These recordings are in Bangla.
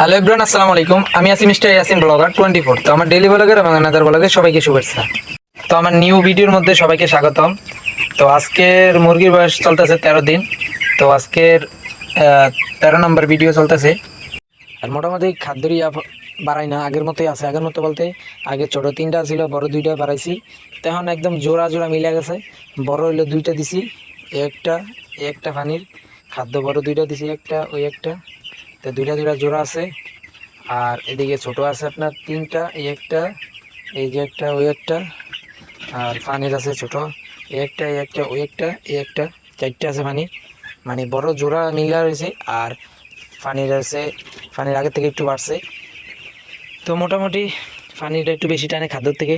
হ্যালো এভরিওয়ান আসসালামু আলাইকুম। আমি আছি mister Yasin blogger twenty four. তো আমার ডেলি ব্লগার এবং আনাদার ব্লগের সবাইকে শুভেচ্ছা। তো আমার নিউ ভিডিওর মধ্যে সবাইকে স্বাগতম। তো আজকের মুরগির বয়স চলতেছে তেরো দিন। তো আজকের তেরো নম্বর ভিডিও চলতেছে। আর মোটামুটি খাদ্যরই বাড়াই না, আগের মতোই আছে। আগের মতো বলতে আগে ছোট তিনটা ছিল, বড় দুইটা বাড়াইছি। তখন একদম জোড়া জোড়া মিলে গেছে। বড় হইল দুইটা দিছি, একটা একটা পানির। খাদ্য বড় দুইটা দিছি, একটা, ওই একটা। তো দুইটা দুইটা জোড়া আছে। আর এদিকে ছোট আছে আপনার তিনটা, এই একটা, এই যে একটা, ওই একটা। আর পানির আছে ছোট, এই একটা এই একটা, ওই একটা, এই একটা, চারটে আছে পানি। মানে বড় জোড়া মিলা রয়েছে আর পানির আছে, পানির আগের থেকে একটু বাড়ছে। তো মোটামুটি পানিটা একটু বেশি টানে খাদ্যর থেকে।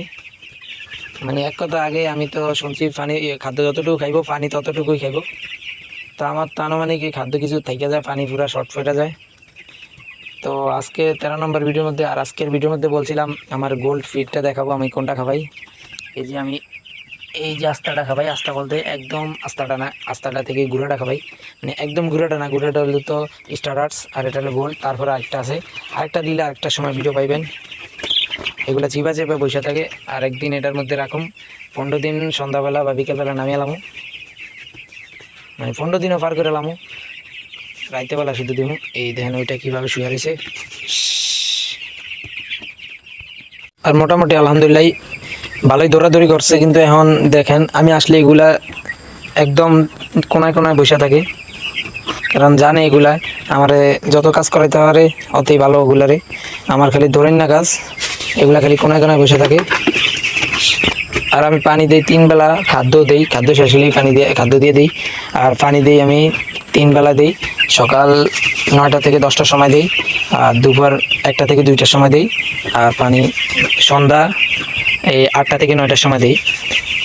মানে এক কথা আগে আমি তো শুনছি পানি খাদ্য যতটুকু খাইবো, পানি ততটুকুই খাইবো। তো আমার তো আনুমানিক খাদ্য কিছু থেকে যায়, পানি পুরা শর্ট ফেটে যায়। তো আজকে তেরো নম্বর ভিডিওর মধ্যে, আর আজকের ভিডিওর মধ্যে বলছিলাম, আমার গোল্ড ফিডটা দেখাবো, আমি কোনটা খাবাই? এই যে আমি, এই যে আস্তাটা খাবাই, আস্তা বলতে একদম আস্তাটা না, আস্তাটা থেকে গুঁড়াটা খাবাই। মানে একদম গুঁড়াটা না, গুঁড়াটা হলো তো স্টার্টার্স আর এটা হলো গোল্ড তারপরে আরেকটা আছে। আরেকটা দিলে আরেকটা সময় ভিডিও পাইবেন। এগুলো চিপা চেপে বসে থাকে, আর একদিন এটার মধ্যে রাখুন। পনেরো দিন সন্ধ্যাবেলা বা বিকেলবেলা নামিয়ে এলামো মানে পনেরো দিনও পার করে এলামো রাইতেবেলা শুধু দিমু এই দেখেন ওইটা কীভাবে শুয়ে আর মোটামুটি আলহামদুলিল্লাহ ভালোই দৌড়াদৌড়ি করছে, কিন্তু এখন দেখেন আমি আসলে এগুলা একদম কোনায় কোনায় বসে থাকে। কারণ জানে এগুলা, আমারে যত কাজ করাইতে পারে অতই ভালো ওগুলারে। আমার খালি ধরেন না কাজ, এগুলা খালি কোনায় কোনায় বসে থাকে। আর আমি পানি দিই তিন বেলা, খাদ্য দিই, খাদ্য শেষ হলেই পানি দিয়ে, খাদ্য দিয়ে দিই। আর পানি দিই আমি তিন বেলা দিই। সকাল নয়টা থেকে দশটার সময় দিই, আর দুপুর একটা থেকে দুইটার সময় দিই, আর পানি সন্ধ্যা এই আটটা থেকে নয়টার সময় দিই।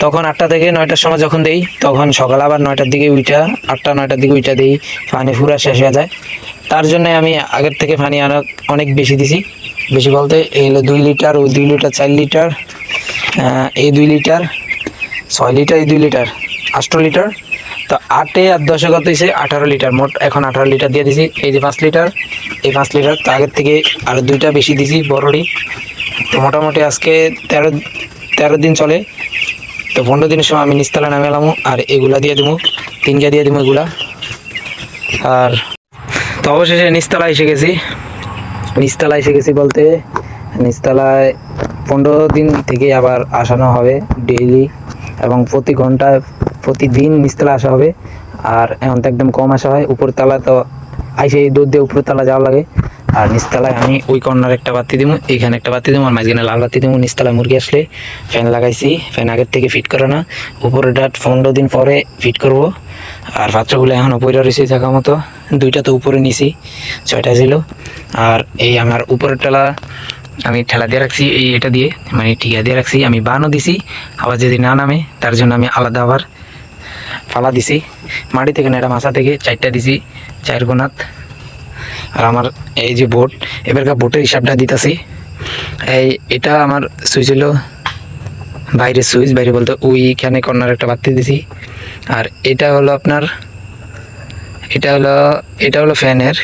তখন আটটা থেকে নয়টার সময় যখন দিই, তখন সকাল আবার নয়টার দিকে উইটা, আটটা নয়টার দিকে উইটা দিই, পানি ফুরা শেষ হয়ে যায়। তার জন্য আমি আগের থেকে পানি অনেক অনেক বেশি দিছি। বেশি বলতে এই হলো দুই লিটার ও দুই লিটার, চার লিটার এই দুই লিটার, ছয় লিটার, এই দুই লিটার আষ্ট লিটার তো আটে আর দশে কত হয়েছে আঠারো লিটার। মোট এখন আঠারো লিটার দিয়ে দিছি। এই যে পাঁচ লিটার, এই পাঁচ লিটার তো আগের থেকে আরও দুইটা বেশি দিছি বড়ডি তো মোটামুটি আজকে তেরো তেরো দিন চলে। তো পনেরো দিনের সময় আমি নিস্তালা নামে এলাম আর এগুলা দিয়ে দেবো। তিনটা দিয়ে দেবো এগুলা। আর তো অবশেষে নিস্তালা এসে গেছি। নিচতলা এসে গেছি বলতে নিচতলায় পনেরো দিন থেকে আবার আসানো হবে ডেইলি এবং প্রতি ঘন্টায় প্রতিদিন নিচতলা আসা হবে। আর এখন তো একদম কম আসা হয়। উপরতলা তো আইসে দুধ দিয়ে উপরতলা যাওয়া লাগে। আর নিচতলায় আমি ওই কর্নার একটা বাতি দিব এইখানে একটা বাতি দিব আর মাঝখানে লাল বাতি দিব নিচতলায় মুরগি আসলে ফ্যান লাগাইছি। ফ্যান আগের থেকে ফিট করে না। উপরেটা পনেরো দিন পরে ফিট করব। আর পাত্রগুলো এখনও পয়রা রয়েছে থাকা মতো। দুইটা তো উপরে নিছি ছয়টা ছিল। আর এই আমার উপরের টেলা আমি ঠেলা দিয়ে রাখছি, এই এটা দিয়ে মানে ঠিকা দিয়ে রাখছি। আমি বানও দিছি, আবার যদি না নামে, তার জন্য আমি আলাদা আবার ফালা দিছি। মাটি থেকে না, এটা মাছা থেকে চারটা দিছি, চার গোনাত। আর আমার এই যে বোট এবারকার বোটের হিসাবটা দিতেছি। এই, এটা আমার সুইচ হলো বাইরের সুইচ, বাইরে বলতে ওইখানে কর্নার একটা বাতি দিছি। আর এটা হলো আপনার, এটা হলো এটা হলো ফ্যানের,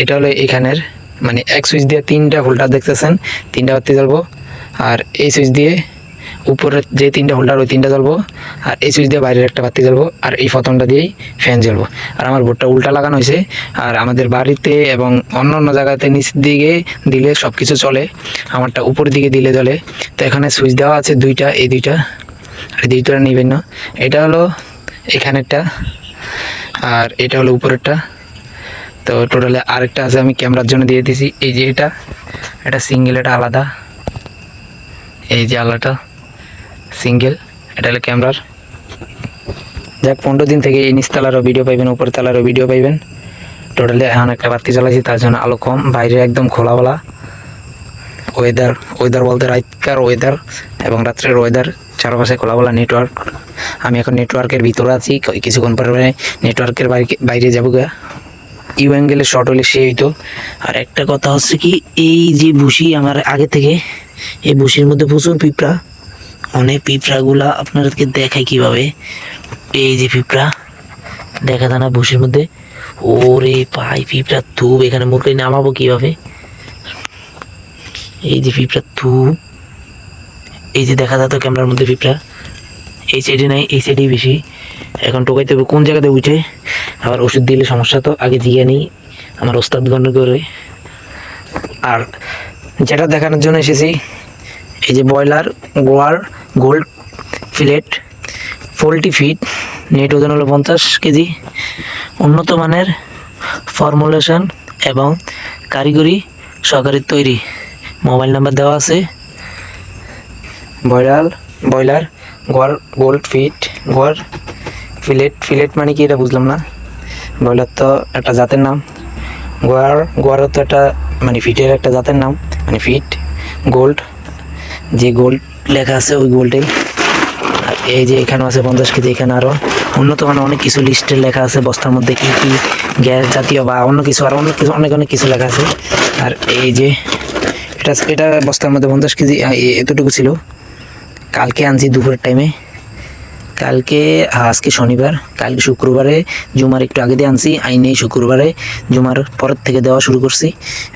এটা হলো এখানের। মানে এক সুইচ দিয়ে তিনটা হোল্ডার দেখতেছেন, তিনটা বাতি জ্বলবো। আর এই সুইচ দিয়ে উপরের যে তিনটা হোল্ডার ওই তিনটা জ্বলবো, আর এই সুইচ দিয়ে বাইরের একটা বাতি জ্বলবো, আর এই ফতনটা দিয়েই ফ্যান জ্বলবো। আর আমার বোর্ডটা উল্টা লাগানো হয়েছে, আর আমাদের বাড়িতে এবং অন্য অন্য জায়গাতে নিচ দিকে দিলে সব কিছু চলে, আমারটা উপর দিকে দিলে চলে তো এখানে সুইচ দেওয়া আছে দুইটা, এই দুইটা, আর দুইটা নিবেন না। এটা হলো এখানেরটা, আর এটা হলো উপরেরটা। তো টোটালে আরেকটা আছে, আমি ক্যামেরার জন্য দিয়ে দিয়েছি এই যে এটা এটা সিঙ্গেল, এটা আলাদা। এই যে আলাদা সিঙ্গেল, এটা হলো ক্যামেরার। যাক, পনেরো দিন থেকে এই নিচতলারও ভিডিও পাইবেন উপর তলারও ভিডিও পাইবেন টোটালি এখন একটা বাতি জ্বালাইছি, তার জন্য আলো কম, বাইরে একদম খোলাওয়ালা ওয়েদার ওয়েদার বলতে রাতকার ওয়েদার এবং রাত্রের ওয়েদার চারপাশে খোলাওয়ালা নেটওয়ার্ক আমি এখন নেটওয়ার্কের ভিতরে আছি কিছুক্ষণ পরে নেটওয়ার্কের বাইরে বাইরে যাব গা। ইউ অ্যাঙ্গেলে শর্ট হলে সে হইতো। আর একটা কথা হচ্ছে কি, এই যে বুসি আমার আগে থেকে, এই বুসির মধ্যে প্রচুর পিঁপড়া। অনেক পিঁপড়াগুলা আপনাদেরকে দেখায় কীভাবে। এই যে পিঁপড়া, দেখা যায় না বুসির মধ্যে। ওরে পাই পিঁপড়া ধূপ এখানে মুরগি নামাবো কীভাবে? এই যে পিঁপড়া ধূপ এই যে দেখা যাতো ক্যামেরার মধ্যে পিঁপড়া। এই সাইডে নাই, এই সাইডেই বেশি। এখন টোকাইতে হবে কোন জায়গাতে উঠে। আবার ওষুধ দিলে সমস্যা তো, আগে দিয়ে নিই আমার ওস্তাদ গণ্য করে। আর যেটা দেখানোর জন্য এসেছি এই যে ব্রয়লার, গোয়ার, gold fillet, poultry feed net ওজন হলো পঞ্চাশ কেজি, উন্নত মানের ফর্মুলেশন এবং কারিগরি সহকারী তৈরি। মোবাইল নাম্বার দেওয়া আছে। ব্রয়লার ব্রয়লার, গোয়ার, গোল্ড ফিট গোয়ার ফিলেট ফিলেট মানে কি এটা বুঝলাম না। ব্রয়লার তো একটা জাতের নাম। গোয়ার, গোয়ারও তো একটা মানে ফিটের একটা জাতের নাম মানে ফিট গোল্ড। যে গোল্ড লেখা আছে ওই আর এই যে এখানেও আছে পঞ্চাশ কেজি, এখানে আরও উন্নত মানে অনেক কিছু লিস্টে লেখা আছে, বস্তার মধ্যে কি কি গ্যাস জাতীয় বা অন্য কিছু, আর অন্য কিছু, অনেক অনেক কিছু লেখা আছে। আর এই যে এটা এটা বস্তার মধ্যে পঞ্চাশ কেজি এতটুকু ছিল। কালকে আনছি দুপুরের টাইমে কালকে, আজকে শনিবার, কালকে শুক্রবারে, জুমার একটু আগে দিয়ে আনছি আইনে শুক্রবারে, জুমার পরের থেকে দেওয়া শুরু করছি।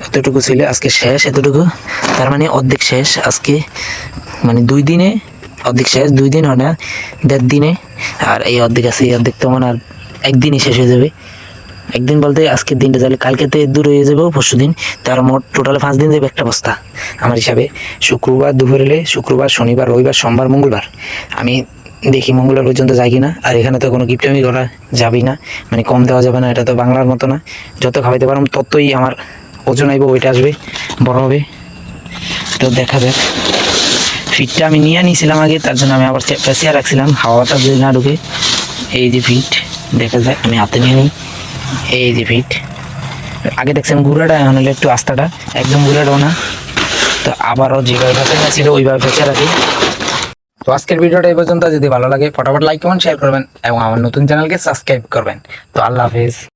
এতটুকু ছিল, আজকে শেষ এতটুকু। তার মানে অর্ধেক শেষ, আজকে মানে দুই দিনে, অর্ধেক শেষ, দুই দিন হয় না, দেড় দিনে। আর এই অর্ধেক আছে, এই অর্ধেক তো আর একদিনই শেষ হয়ে যাবে। একদিন বলতে আজকের দিনটা তাহলে কালকেতে দূর হয়ে যাব, পরশু দিন। তার মোট টোটাল পাঁচ দিন যাবে একটা বস্তা। আমার হিসাবে শুক্রবার দুপুর শুক্রবার, শনিবার, রবিবার, সোমবার, মঙ্গলবার। আমি দেখি মঙ্গলবার পর্যন্ত যাই কিনা, আর এখানে তো কোনো গিফটামি করা যাবেই না। মানে কম দেওয়া যাবে না, এটা তো বাংলার মতো না। যত খাওয়াইতে পারলাম ততই আমার ওজন আইব, ওইটা আসবে, বড় হবে। তো দেখা যাক। ফিটটা আমি নিয়ে নিয়েছিলাম আগে, তার জন্য আমি আবার পেঁচিয়ে রাখছিলাম, হাওয়াটা যদি না ঢুকে। এই যে ফিট দেখা যায় আমি হাতে নিয়ে নিই। এই যে ফিট আগে দেখছিলাম গুঁড়াটা, এখন হলো একটু আস্তাটা, একদম গুঁড়াটাও না। তো আবারও যেভাবে ফেঁচে ছিল ওইভাবে ফেঁচে রাখি। তো আজকের ভিডিওটা এই পর্যন্ত। যদি ভালো লাগে, ফটাফট লাইক কমেন্ট শেয়ার করবেন এবং আমার নতুন চ্যানেলকে সাবস্ক্রাইব করবেন। তো আল্লাহ হাফেজ।